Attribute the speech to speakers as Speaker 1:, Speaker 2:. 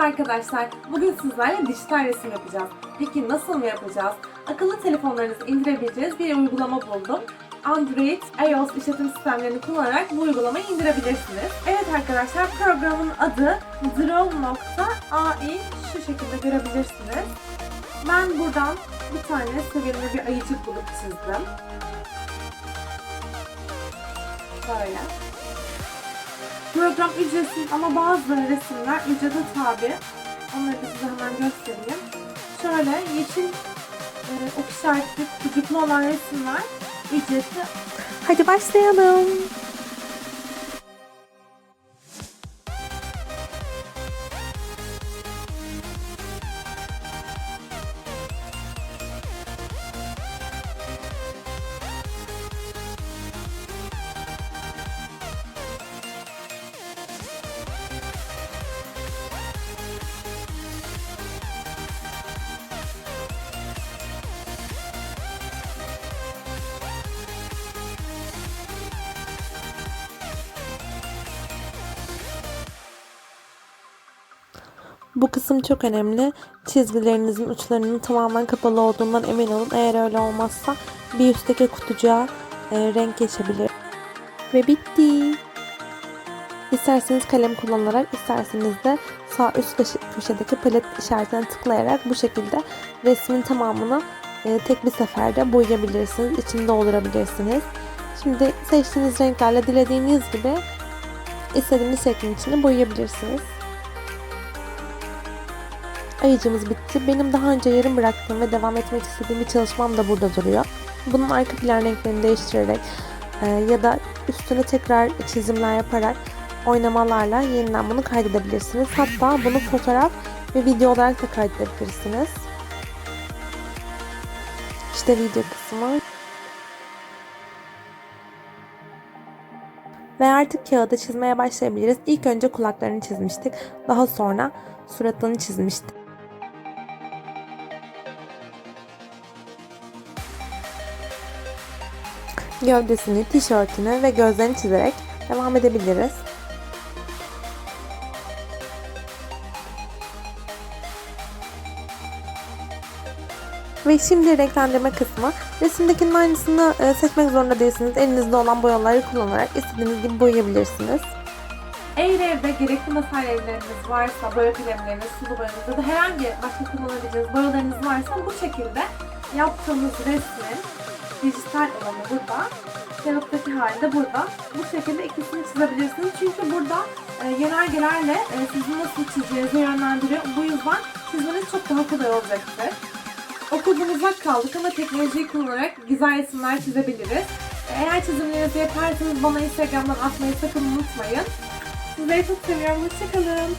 Speaker 1: Merhaba arkadaşlar. Bugün sizlerle dijital resim yapacağız. Peki nasıl mı yapacağız? Akıllı telefonlarınızı indirebileceğiniz bir uygulama buldum. Android, iOS işletim sistemlerini kullanarak bu uygulamayı indirebilirsiniz. Evet arkadaşlar programın adı Draw.ai şu şekilde görebilirsiniz. Ben buradan bir tane sevimli bir ayıcık bulup çizdim. Böyle. Program ücretsiz ama bazı resimler ücrete tabi. Onları da size hemen göstereyim. Şöyle yeşil e, ok işaretli kucuklu olan resimler ücretli. Hadi başlayalım.
Speaker 2: Bu kısım çok önemli. Çizgilerinizin uçlarının tamamen kapalı olduğundan emin olun. Eğer öyle olmazsa bir üstteki kutucuğa e, renk geçebilir. Ve bitti. İsterseniz kalem kullanarak, isterseniz de sağ üst köşe- köşedeki palet işaretine tıklayarak bu şekilde resmin tamamını e, tek bir seferde boyayabilirsiniz. İçini doldurabilirsiniz. Şimdi seçtiğiniz renklerle dilediğiniz gibi istediğiniz şeklin içini boyayabilirsiniz. Ayıcımız bitti. Benim daha önce yarım bıraktığım ve devam etmek istediğim bir çalışmam da burada duruyor. Bunun arka plan renklerini değiştirerek e, ya da üstüne tekrar çizimler yaparak oynamalarla yeniden bunu kaydedebilirsiniz. Hatta bunu fotoğraf ve video olarak da kaydedebilirsiniz. İşte video kısmı. Ve artık kağıda çizmeye başlayabiliriz. İlk önce kulaklarını çizmiştik. Daha sonra suratını çizmiştik. Gövdesini, tişörtünü ve gözlerini çizerek devam edebiliriz. Ve şimdi renklendirme kısmı. Resimdekinin aynısını e, seçmek zorunda değilsiniz. Elinizde olan boyaları kullanarak istediğiniz gibi boyayabilirsiniz.
Speaker 1: Eğer evde gerekli materyalleriniz varsa, boya kalemleriniz, sulu boyanız ya da herhangi başka kullanabileceğiniz boyalarınız varsa bu şekilde yaptığınız resmin dijital olanı burada, kağıttaki hali de burada. Bu şekilde ikisini çizebilirsiniz. Çünkü burada e, yönergelerle e, sizi nasıl çizeceğinizi yönlendiriyor. Bu yüzden çizmeniz çok daha kolay olacaktır. Okuldan uzak kaldık ama teknolojiyi kullanarak güzel resimler çizebiliriz. Eğer çizimlerinizi yaparsanız bana Instagram'dan atmayı sakın unutmayın. Sizleri çok seviyorum. Hoşçakalın.